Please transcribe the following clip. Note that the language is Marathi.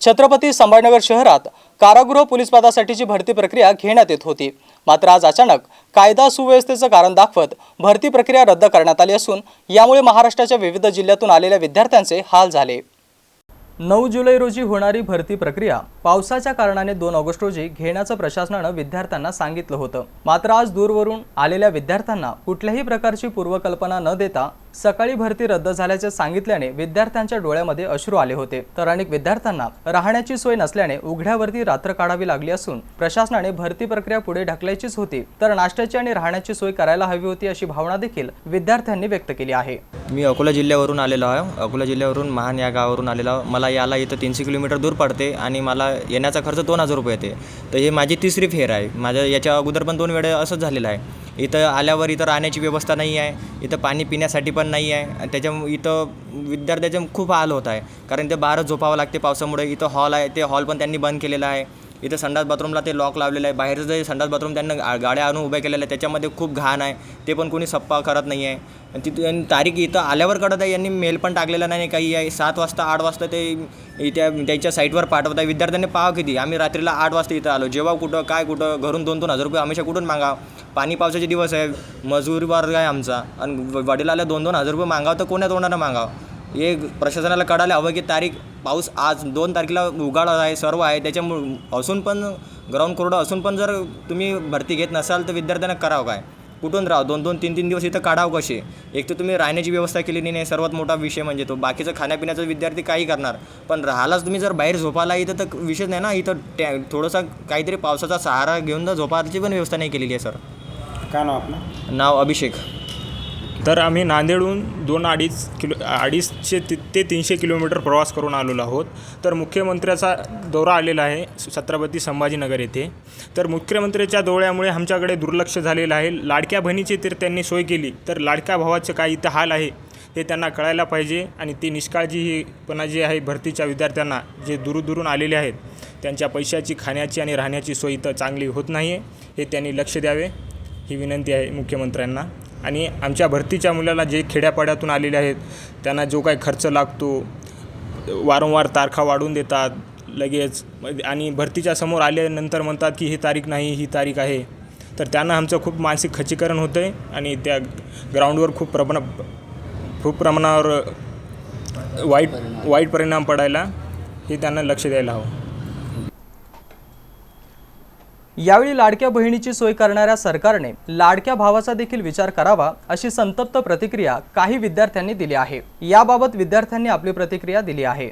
छत्रपती संभाजीनगर शहरात कारागृह पोलीस पदासाठीची भरती प्रक्रिया घेण्यात येत होती. मात्र आज अचानक कायदा सुव्यवस्थेचं कारण दाखवत भरती प्रक्रिया रद्द करण्यात आली असून यामुळे महाराष्ट्राच्या विविध जिल्ह्यातून आलेल्या विद्यार्थ्यांचे हाल झाले. नऊ जुलै रोजी होणारी भरती प्रक्रिया पावसाच्या कारणाने दोन ऑगस्ट रोजी घेण्याचं प्रशासनानं विद्यार्थ्यांना सांगितलं होतं. मात्र आज दूरवरून आलेल्या विद्यार्थ्यांना कुठल्याही प्रकारची पूर्वकल्पना न देता सकाळी भरती रद्द झाल्याचे सांगितल्याने विद्यार्थ्यांच्या डोळ्यामध्ये अश्रू आले होते. तर अनेक विद्यार्थ्यांना राहण्याची सोय नसल्याने उघड्यावरती रात्र काढावी लागली असून प्रशासनाने भरती प्रक्रिया पुढे ढकलायचीच होती. तर नाश्त्याची आणि राहण्याची सोय करायला हवी होती अशी भावना देखील विद्यार्थ्यांनी व्यक्त केली आहे. मी अकोला जिल्ह्यावरून आलेलो आहे. अकोला जिल्ह्यावरून महान या गावावरून आलेलो आहे. मला याला इथं तीनशे किलोमीटर दूर पडते आणि मला येण्याचा खर्च दोन हजार रुपये येते. तर हे माझी तिसरी फेर आहे. माझ्या याच्या अगोदर पण दोन वेळा असंच झालेलं आहे. इथं आल्यावर इथं राहण्याची व्यवस्था नाही आहे. इथं पाणी पिण्यासाठी पण नाही आहे. आणि त्याच्या इथं विद्यार्थ्याचे खूप हाल होत आहे. कारण ते बाहेरच झोपावं लागते पावसामुळे. इथं हॉल आहे. ते हॉल पण त्यांनी बंद केलेला आहे. इथं संडास बाथरूमला ते लॉक लावलेलं आहे. बाहेरचं जे संडास बाथरूम त्यांना गाड्या आणून उभ्या केलेल्या आहे त्याच्यामध्ये खूप घाण आहे. ते पण कोणी सप्पा करत नाही आहे. आणि तिथे तारीख इथं आल्यावर कळत आहे यांनी मेल पण टाकलेला नाही काही आहे. सात वाजता आठ वाजता ते त्या त्यांच्या साईटवर पाठवत आहे. विद्यार्थ्यांनी पाहा किती? आम्ही रात्रीला आठ वाजता इथं आलो. जेव्हा कुठं काय कुठं घरून दोन दोन हजार रुपये हमेशा कुठून मागा पाणी पावसाचे दिवस आहे. मजूर वर्ग आहे आमचा. आणि वडिलाला दोन दोन हजार रुपये मागावं तर कोण्या तोंडानं मागावं? हे प्रशासनाला कळायला हवं की तारीख पाऊस आज दोन तारखेला उघाड आहे सर्व आहे त्याच्यामुळे असून पण ग्राउंड कोरडं असून पण जर तुम्ही भरती घेत नसाल तर विद्यार्थ्यांना करावं काय? कुठून राहा दोन दोन तीन तीन दिवस इथं काढावं कसे? एक तर तुम्ही राहण्याची व्यवस्था केलेली नाही सर्वात मोठा विषय म्हणजे तो. बाकीचं खाण्यापिण्याचा विद्यार्थी काही करणार. पण राहायलाच तुम्ही जर बाहेर झोपायला इथं तर विषय नाही ना? इथं टॅ थोडंसं काहीतरी पावसाचा सहारा घेऊन झोपायची पण व्यवस्था नाही केलेली आहे सर. काय नाव आपलं? नाव अभिषेक. तर आम्ही नांदेडहून दोन अडीच किलो अडीचशे ति ते तीनशे किलोमीटर प्रवास करून आलेलो आहोत. तर मुख्यमंत्र्याचा दौरा आलेला आहे छत्रपती संभाजीनगर येथे. तर मुख्यमंत्र्याच्या दौऱ्यामुळे आमच्याकडे दुर्लक्ष झालेलं आहे. लाडक्या बहिणीची तर त्यांनी सोय केली तर लाडक्या भावाचं काय इथं हाल आहे हे त्यांना कळायला पाहिजे आणि ती निष्काळजी ही पणा जी आहे भरतीच्या विद्यार्थ्यांना जे दुरून आलेले आहेत त्यांच्या पैशाची खाण्याची आणि राहण्याची सोय इथं चांगली होत नाही आहे हे त्यांनी लक्ष द्यावे. ही विनंती आहे मुख्यमंत्र्यांना. आणि आमच्या भरतीच्या मुलाला जे खेड्यापाड्यातून आलेले आहेत त्यांना जो काही खर्च लागतो वारंवार तारखा वाढवून देतात लगेच. आणि भरतीच्या समोर आल्यानंतर म्हणतात की ही तारीख नाही ही तारीख आहे. तर त्यांना आमचं खूप मानसिक खचीकरण होतं आहे आणि त्या ग्राउंडवर खूप प्रमाण खूप प्रमाणावर वाईट वाईट परिणाम पडायला हे त्यांना लक्ष द्यायला हवं. यावेळी लाडक्या बहिणीची सोय करणाऱ्या सरकारने लाडक्या भावाचा देखील विचार करावा अशी संतप्त प्रतिक्रिया काही विद्यार्थ्यांनी दिली आहे. याबाबत विद्यार्थ्यांनी आपली प्रतिक्रिया दिली आहे.